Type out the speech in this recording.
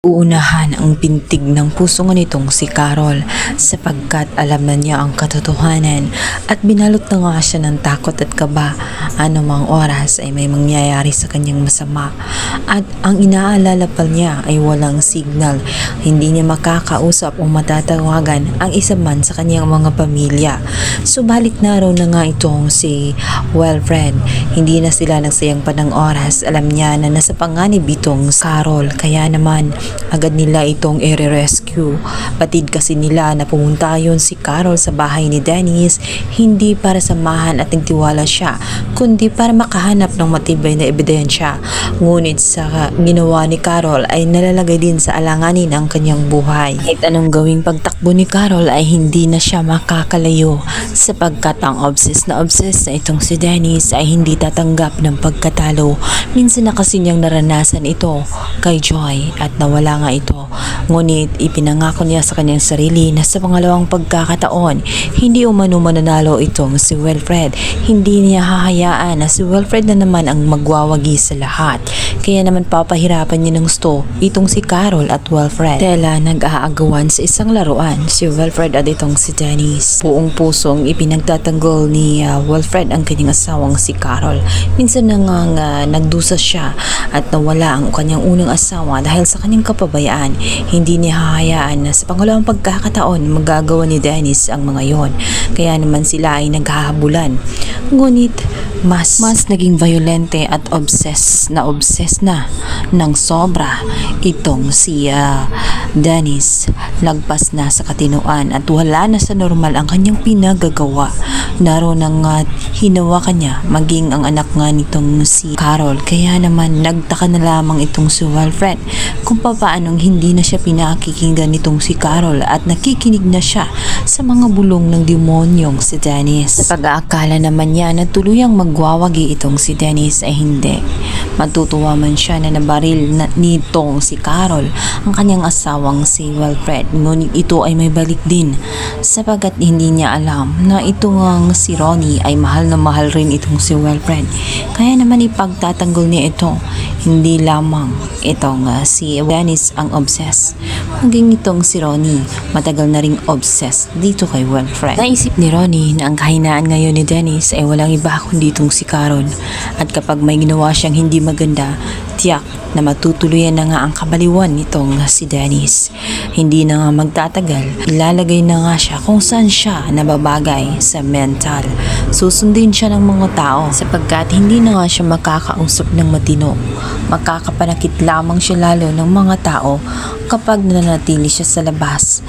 Uunahan ang pintig ng puso nitong si Carol sapagkat alam na niya ang katotohanan at binalot na nga siya ng takot at kaba. Anumang oras ay may mangyayari sa kanyang masama at ang inaalala pa niya ay walang signal. Hindi niya makakausap o matatawagan ang isa man sa kanyang mga pamilya. Subalit naroon na nga itong si Wilfred. Hindi na sila nagsayang pa ng oras. Alam niya na nasa panganib itong Carol. Kaya naman agad nila itong i-rescue. Batid kasi nila na pumunta yon si Carol sa bahay ni Dennis hindi para samahan at nagtiwala siya kundi para makahanap ng matibay na ebidensya. Ngunit sa ginawa ni Carol ay nalalagay din sa alanganin ang kanyang buhay. Kahit anong gawing pagtakbo ni Carol ay hindi na siya makakalayo sapagkat ang obsessed na obsessed na itong si Dennis ay hindi tatanggap ng pagkatalo. Minsan na kasi niyang naranasan ito kay Joy at nawala nga ito. Ngunit ipinangako niya sa kanyang sarili na sa pangalawang pagkakataon, hindi umano mananalo itong si Wilfred. Hindi niya hahayaan na si Wilfred na naman ang magwawagi sa lahat. Kaya naman papahirapan niya ng gusto itong si Carol at Wilfred. Tela nag-aagawan sa isang laruan si Wilfred at itong si Dennis. Buong pusong ipinagtatanggol ni uh, Wilfred ang kanyang asawang si Carol. Minsan na nga uh, nagdusa siya at nawala ang kanyang unang asawa dahil sa kanyang kapabayaan. Hindi niya hahayaan na sa pangalawang pagkakataon magagawa ni Dennis ang mga yon. Kaya naman sila ay naghahabulan. Ngunit mas mas naging violente at obsessed na obsessed na ng sobra itong si ah, Dennis lagpas na sa katinuan at wala na sa normal ang kanyang pinagagawa naroon ang uh, hinawa kanya maging ang anak nga nitong si Carol kaya naman nagtaka na lamang itong si Wilfred kung papaanong hindi na siya pinakikinggan nitong si Carol at nakikinig na siya sa mga bulong ng demonyong si Dennis. Sa pag-aakala naman niya na tuluyang magwawagi itong si Dennis ay hindi. Matutuwa man siya na nabaril na nitong si Carol ang kanyang asawang si Wilfred. Ngunit ito ay may balik din sapagat hindi niya alam na ito si Ronnie ay mahal na mahal rin itong si Wilfred. Kaya naman ipagtatanggol niya ito. Hindi lamang itong uh, si Dennis ang obsessed. Maging itong si Ronnie, matagal na ring obsessed dito kay Wilfred. Naisip ni Ronnie na ang kahinaan ngayon ni Dennis ay walang iba kundi itong si Caron. At kapag may ginawa siyang hindi maganda, tiyak na matutuluyan na nga ang kabaliwan nitong si Dennis. Hindi na nga magtatagal, ilalagay na nga siya kung saan siya nababagay sa mental. Susundin siya ng mga tao sapagkat hindi na nga siya makakausap ng matino. Makakapanakit lamang siya lalo ng mga tao kapag nananatili siya sa labas